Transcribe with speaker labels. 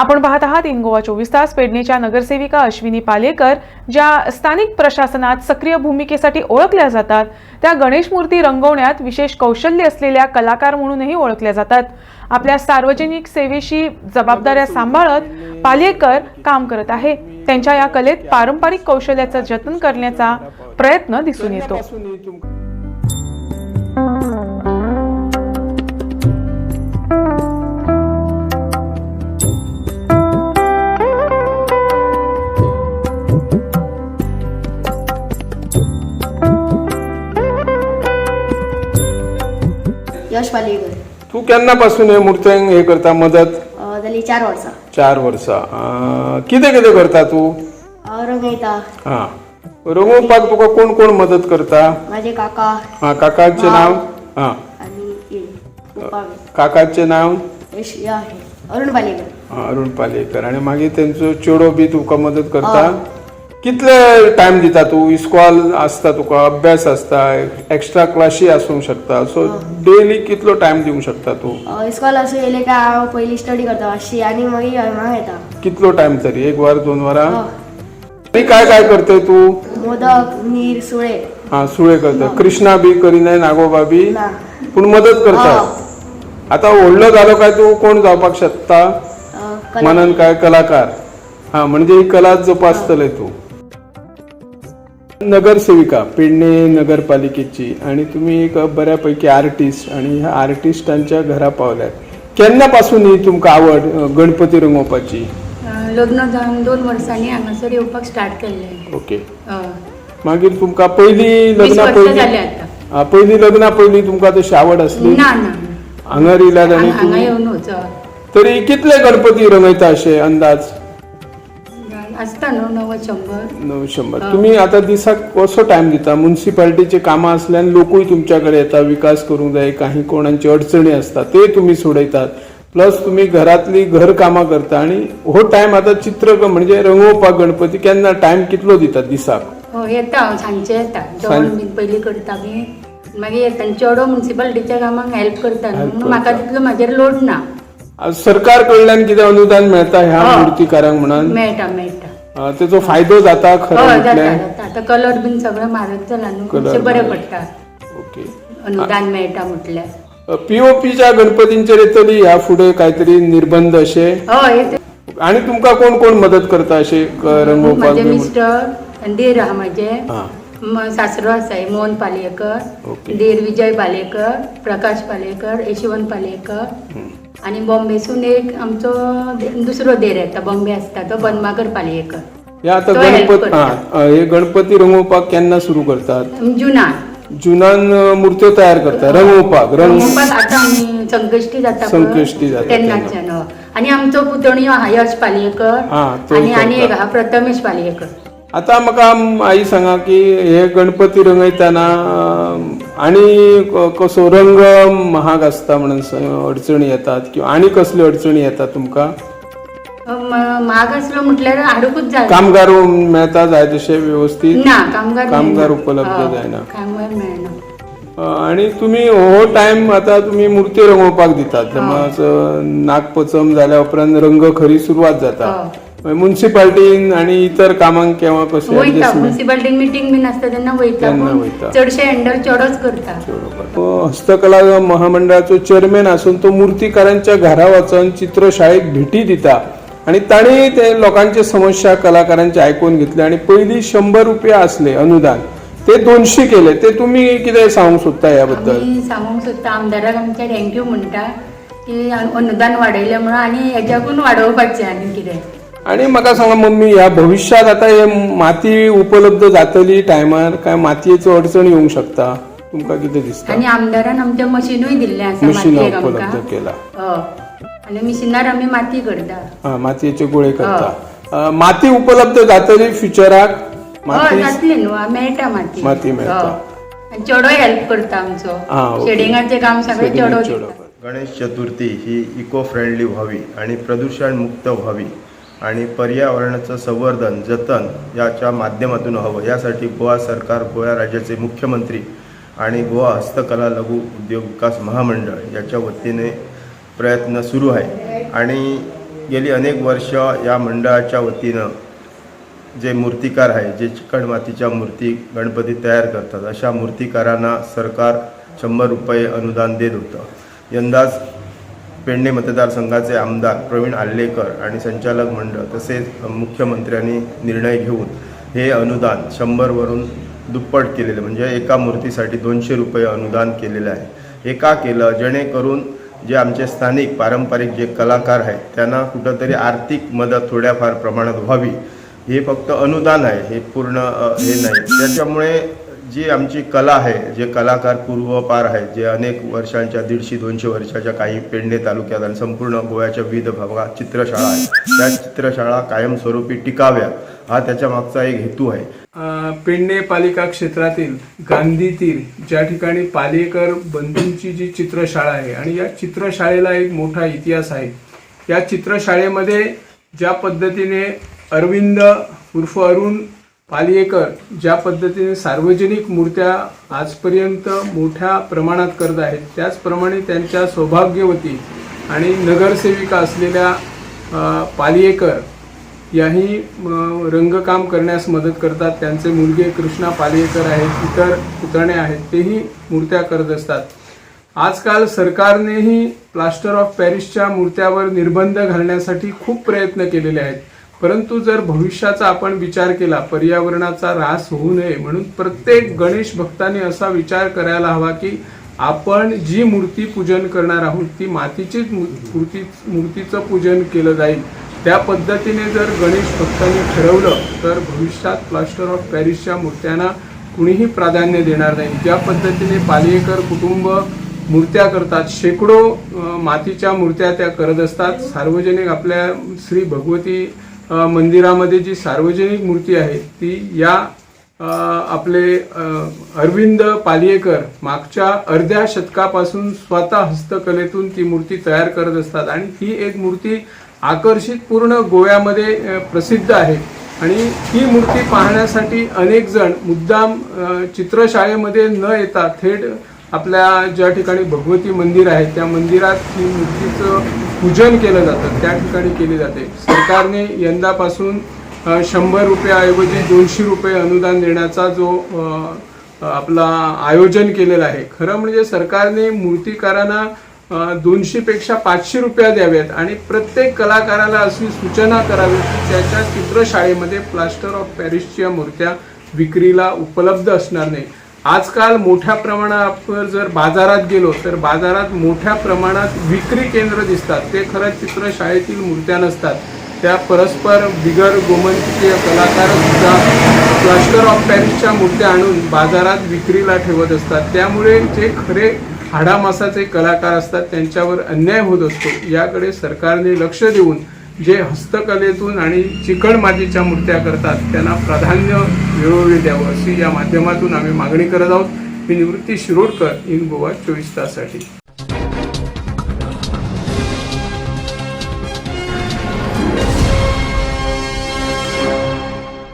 Speaker 1: आपण पाहत आहात इन गोवा चोवीस तास पेडणेच्या नगरसेविका अश्विनी पालेकर ज्या स्थानिक प्रशासनात सक्रिय भूमिकेसाठी ओळखल्या जातात. त्या गणेश मूर्ती रंगवण्यात विशेष कौशल्य असलेल्या कलाकार म्हणूनही ओळखल्या जातात. आपल्या सार्वजनिक सेवेशी जबाबदाऱ्या सांभाळत पालेकर काम करत आहे. त्यांच्या या कलेत पारंपरिक कौशल्याचं जतन करण्याचा प्रयत्न दिसून येतो.
Speaker 2: यश पालयेकर
Speaker 3: तू केन्नापासून हे मुर्त्यांक हे करता मदत?
Speaker 2: अ, जाली चार वर्सां
Speaker 3: चार वर्सां अं, कितें कितें करता तूं?
Speaker 2: हांव रंगयता.
Speaker 3: हां. रंगोवपाक तुका कोण कोण मदत करता?
Speaker 2: माझे काका.
Speaker 3: हां काकाचें नांव? हां.
Speaker 2: आणि ये पप्पा
Speaker 3: काकाचें नांव?
Speaker 2: यश आहे. अरुण पालयेकर
Speaker 3: हां, अरुण पालेकर आनी मागीर तेंचो चेडो बी तुका मदत करता? कितले टायम दिता तूं? इस्कॉल आसता तुका अभ्यास आसता एक्स्ट्रा क्लासी आसूंक शकता. सो डेली कितलो टायम दिवंक शकता तूं?
Speaker 2: इस्कॉल असं येयले काय हांव पयलीं स्टडी करता मातशी आनी मागीर हांगा येता.
Speaker 3: कितलो टायम तरी? एक वर दोन वरां. आनी काय काय करतय तूं?
Speaker 2: मोदक नीर सुळे.
Speaker 3: हा सुळे करता कृष्णा बी करिनाय नागोबा बी पूण मदत करता आता व्हडलो जालो काय तूं? कोण जावपाक शकता? मनन काय? कलाकार. हा म्हणजे ही कला जोपासतले तूं. नगरसेविका पेडणे नगरपालिकेची आणि तुम्ही एक बऱ्यापैकी आर्टिस्ट आणि ह्या आर्टिस्टांच्या घरा पावल्यात. केन्नापासून ही तुमकां आवड अ, गणपती रंगोवपाची
Speaker 4: लग्न जावन दोन वर्सांनी हांगासर येवपाक स्टार्ट केल्लें
Speaker 3: ओके.
Speaker 4: हय.
Speaker 3: मागीर तुमकां पयली
Speaker 4: वीस
Speaker 3: लग्ना
Speaker 4: वर्सां
Speaker 3: पयली
Speaker 4: आतां.
Speaker 3: पयली लग्ना पयली तुमकां तशी आवड असली?
Speaker 4: ना ना.
Speaker 3: हांगर इल्यात आनी
Speaker 4: हांगा
Speaker 3: तुम्ही?
Speaker 4: येवनूच हय.
Speaker 3: तरी कितले गणपती रंगयता अशे अंदाज?
Speaker 4: न्हू णव्वद शंबर
Speaker 3: नऊ शंभर. तुम्ही आता दिसाक कसो टाइम दिता? म्युन्सिपालिटीचे कामां असल्यान लोकूय तुमच्याकडे येता विकास करूंक जाय काही कोणाची अडचणी असतात ते तुम्ही सोडयतात प्लस तुम्ही घरातली घर कामां करता आणि हो टाइम आता चित्र म्हणजे रंगोवपाक गणपती केन्ना टाइम कितलो दितात दिसाक
Speaker 4: हय येता हांव सांजचें येता. जेवण
Speaker 3: सांज-
Speaker 4: बीन पयलीं करता बी मागीर येता आनी चेडो म्युन्सिपालिटीच्या कामाक हेल्प करता न्हू
Speaker 3: Help
Speaker 4: म्हणून म्हाका. तितलो म्हाजेर लोड ना.
Speaker 3: आज सरकार कडल्यान कितें अनुदान मेळता ह्या
Speaker 4: हय.
Speaker 3: मूर्तीकारांक म्हणून?
Speaker 4: मेळटा मेळटा
Speaker 3: तेचो फायदो जाता खरो
Speaker 4: हय जाता
Speaker 3: म्हटल्यार
Speaker 4: जाता. आतां कलर बीन सगळें म्हारग जाला न्हू
Speaker 3: Colour
Speaker 4: मातशें बरें
Speaker 3: म्हारग.
Speaker 4: पडटा
Speaker 3: ओके.
Speaker 4: अनुदान मेळटा म्हटल्यार
Speaker 3: पीओपीच्या गणपतींचेर येतली ह्या फुडें काहीतरी निर्बंध अशे
Speaker 4: हय येता.
Speaker 3: आणि तुमका कोण कोण मदत करता क- रंगोवपाक
Speaker 4: माझे
Speaker 3: बी म्हण-
Speaker 4: मिस्टर दीर आहा माझे.
Speaker 3: हा.
Speaker 4: म- सासरो आसा मोहन पालयेकर
Speaker 3: ओके.
Speaker 4: दीर विजय पालयेकर प्रकाश पालयेकर यशवंत पालयेकर आणि बॉम्बेसून एक आमचो दुसरो देर येता बॉम्बे असता तो पद्माकर पालयेकर
Speaker 3: हे आता
Speaker 4: तो help
Speaker 3: गणपती
Speaker 4: करता.
Speaker 3: हा हे गणपती रंगोवपाक केन्ना सुरू करतात?
Speaker 4: जुनान.
Speaker 3: जुनान अं, मूर्त्यो तयार करता रंगोवपाक रंग
Speaker 4: रंगोवपाक आतां आमी संकश्टी जाता पळय,
Speaker 3: संकश्टी जाता
Speaker 4: तेन्नाच्यान. हय. आमचो पुतण्यो आहा यश पालयेकर आणि आणि
Speaker 3: करता.
Speaker 4: एक आहा प्रथमेश पालयेकर
Speaker 3: आता म्हाका आई सांगा की हे गणपती रंगयतना अं, आणि कसो रंग महाग आसता म्हणून अडचणी येतात किंवा आणि कसल्यो अडचणी येतात तुमकां?
Speaker 4: म्हाग आसलो म्हटल्यार हाडूकूच जाय
Speaker 3: कामगार मेळता जाय तशे व्यवस्थित?
Speaker 4: ना कामगार
Speaker 3: कामगार. उपलब्ध
Speaker 4: हय,
Speaker 3: जायना.
Speaker 4: कामगार मेळना.
Speaker 3: आणि तुम्ही हो टाइम आता तुम्ही मूर्ती रंगोवपाक दितात. अं, नागपंचम जाल्या उपरांत रंग खरी सुरवात जाता. म्युन्सिपाल्टीन आणि इतर कामांक केव्हा कशें
Speaker 4: वयता
Speaker 3: adjustment?
Speaker 4: म्युन्सिपाल्टीन मिटींग बीन आसता तेन्ना वयता
Speaker 3: तेन्ना
Speaker 4: पूण
Speaker 3: वयता.
Speaker 4: चडशे हँडल चेडोच करता.
Speaker 3: हस्तकला महामंडळाचो चेअरमॅन असून तो मूर्तीकारांच्या घरा वचून चित्रशाळेक भेटी दिता. आणि ताणी ते लोकांचे समस्या कलाकारांचे आयकून घेतले आणि पयलीं शंबर रुपया असले अनुदान. ते दोनशे केले. ते तुम्ही कितें सांगूंक सोदता ह्या बद्दल
Speaker 4: आमी सांगूंक सोदता आमदाराक आमच्या थँक्यू म्हणटा की अनुदान वाडयलें म्हणून आनी हेज्याकून वाडोवपाचें आनी कितें.
Speaker 3: आणि म्हाका सांगा मम्मी ह्या भविष्यात आता हे माती उपलब्ध जातली टायमार काय मातयेचो अडचण येवंक शकता? तुमकां कितें दिसता?
Speaker 4: आनी आमदारान आमच्या मशिनूय दिल्लें आसा
Speaker 3: मशिनां
Speaker 4: मातयेक
Speaker 3: उपलब्ध
Speaker 4: आमकां
Speaker 3: केला.
Speaker 4: हय आनी मिशिनार आमी माती करता.
Speaker 3: हा, मातयेचे गोळे करता. अं, माती उपलब्ध जातली फ्युचराक?
Speaker 4: हय
Speaker 3: माती?
Speaker 4: जातली न्हू आ, मेळटा माती.
Speaker 3: माती मेळटा.
Speaker 4: हय. आनी चेडोय हेल्प करता
Speaker 3: हा,
Speaker 4: आमचो
Speaker 3: ओके.
Speaker 4: शेडिंगाचें काम सगळें चेडो
Speaker 3: चेडो. करता.
Speaker 5: गणेश चतुर्थी ही इको फ्रेंडली व्हावी आणि प्रदूषणमुक्त व्हावी. आणि पर्यावरणाचं संवर्धन जतन याच्या माध्यमातून हवं. यासाठी गोवा सरकार गोवा राज्याचे मुख्यमंत्री आणि गोवा हस्तकला लघु उद्योग विकास महामंडळ याच्या वतीने प्रयत्न सुरू आहे. आणि गेली अनेक वर्ष या मंडळाच्या वतीनं जे मूर्तिकार आहे जे चिकणमातीच्या मूर्ती गणपती तयार करतात अशा मूर्तिकारांना सरकार शंभर रुपये अनुदान देत होतं. यंदाच पेडणे मतदारसंघाचे आमदार प्रवीण आल्लेकर आणि संचालक मंडळ तसेच मुख्यमंत्र्यांनी निर्णय घेऊन हे अनुदान शंभरवरून दुप्पट केलेलं म्हणजे एका मूर्तीसाठी दोनशे रुपये अनुदान केलेलं आहे. हे का केलं? जेणेकरून जे आमचे स्थानिक पारंपरिक जे कलाकार आहेत त्यांना कुठंतरी आर्थिक मदत थोड्याफार प्रमाणात व्हावी. हे फक्त अनुदान आहे हे पूर्ण हे नाही. त्याच्यामुळे जी आमची कला आहे जे कलाकार पूर्वपार आहेत जे अनेक वर्षांच्या दीडशे दोनशे वर्षाच्या काही पेडणे तालुक्यात आणि संपूर्ण गोव्याच्या विविध भागात चित्रशाळा आहेत. त्या चित्रशाळा कायमस्वरूपी टिकाव्या हा त्याच्या मागचा एक हेतू आहे.
Speaker 3: पेडणे पालिका क्षेत्रातील गांधीतील ज्या ठिकाणी पालेकर बंधूंची जी चित्रशाळा आहे आणि या चित्रशाळेला एक मोठा इतिहास आहे. या चित्रशाळेमध्ये ज्या पद्धतीने अरविंद उर्फ अरुण पालियेकर ज्या पद्धतीने सार्वजनिक मूर्त्या आजपर्यंत मोठ्या प्रमाणात करत आहेत त्याचप्रमाणे त्यांच्या सौभाग्यवती आणि नगरसेविका असलेल्या पालियेकर याही रंगकाम करण्यास मदत करतात. त्यांचे मुलगे कृष्णा पालियेकर आहेत इतर पुतणे आहेत तेही मूर्त्या करत असतात. आजकाल सरकारनेही प्लास्टर ऑफ पॅरिसच्या मूर्त्यावर निर्बंध घालण्यासाठी खूप प्रयत्न केलेले आहेत. परंतु जर भविष्याचा आपण विचार केला पर्यावरणाचा ऱ्हास होऊ नये म्हणून प्रत्येक गणेश भक्ताने असा विचार करायला हवा की आपण जी मूर्ती पूजन करणार आहोत ती मातीचीच मू- मूर्ती मूर्तीचं पूजन केलं जाईल. त्या पद्धतीने जर गणेश भक्तांनी ठरवलं तर भविष्यात प्लास्टर ऑफ पॅरिसच्या मूर्त्यांना कुणीही प्राधान्य देणार नाही. ज्या पद्धतीने पालियेकर कुटुंब मूर्त्या करतात शेकडो मातीच्या मूर्त्या त्या करत असतात. सार्वजनिक आपल्या श्री भगवती मंदिरामध्ये जी सार्वजनिक मूर्ती आहे ती या आपले अरविंद पालियेकर मागच्या अर्ध्या शतकापासून स्वतः हस्तकलेतून ती मूर्ती तयार करत असतात. आणि ही एक मूर्ती आकर्षित पूर्ण गोव्यामध्ये प्रसिद्ध आहे. आणि ही मूर्ती पाहण्यासाठी अनेक जण मुद्दाम चित्रशाळेमध्ये न येता थेट आपल्या ज्या ठिकाणी भगवती मंदिर आहे त्या मंदिरात ही मूर्तीचं पूजन केलं जातं. त्या ठिकाणी केली जाते. सरकारने यंदापासून शंभर रुपयाऐवजी दोनशे रुपये अनुदान देण्याचा जो आपला आयोजन केलेलं आहे. खरं म्हणजे सरकारने मूर्तिकारांना दोनशेपेक्षा पाचशे रुपया द्याव्यात आणि प्रत्येक कलाकाराला अशी सूचना करावी की त्याच्या चित्रशाळेमध्ये प्लास्टर ऑफ पॅरिसच्या मूर्त्या विक्रीला उपलब्ध असणार नाही. आजकाल मोठ्या प्रमाणात आपण जर बाजारात गेलो तर बाजारात मोठ्या प्रमाणात विक्री केंद्र दिसतात. ते खरं चित्रशाळेतील मूर्त्या नसतात. त्या परस्पर बिगर गोमंतकीय कलाकार सुद्धा प्लास्टर ऑफ पॅरिसच्या मूर्त्या आणून बाजारात विक्रीला ठेवत असतात. त्यामुळे जे खरे हाडामासाचे कलाकार असतात त्यांच्यावर अन्याय होत असतो. याकडे सरकारने लक्ष देऊन जे हस्तकलेतून आणि चिकण मातीच्या मूर्त्या करतात त्यांना प्राधान्य वेळोवेळी द्यावं अशी या माध्यमातून आम्ही मागणी करत आहोत. मी निवृत्ती शिरोडकर इन गोवा चोवीस ताससाठी.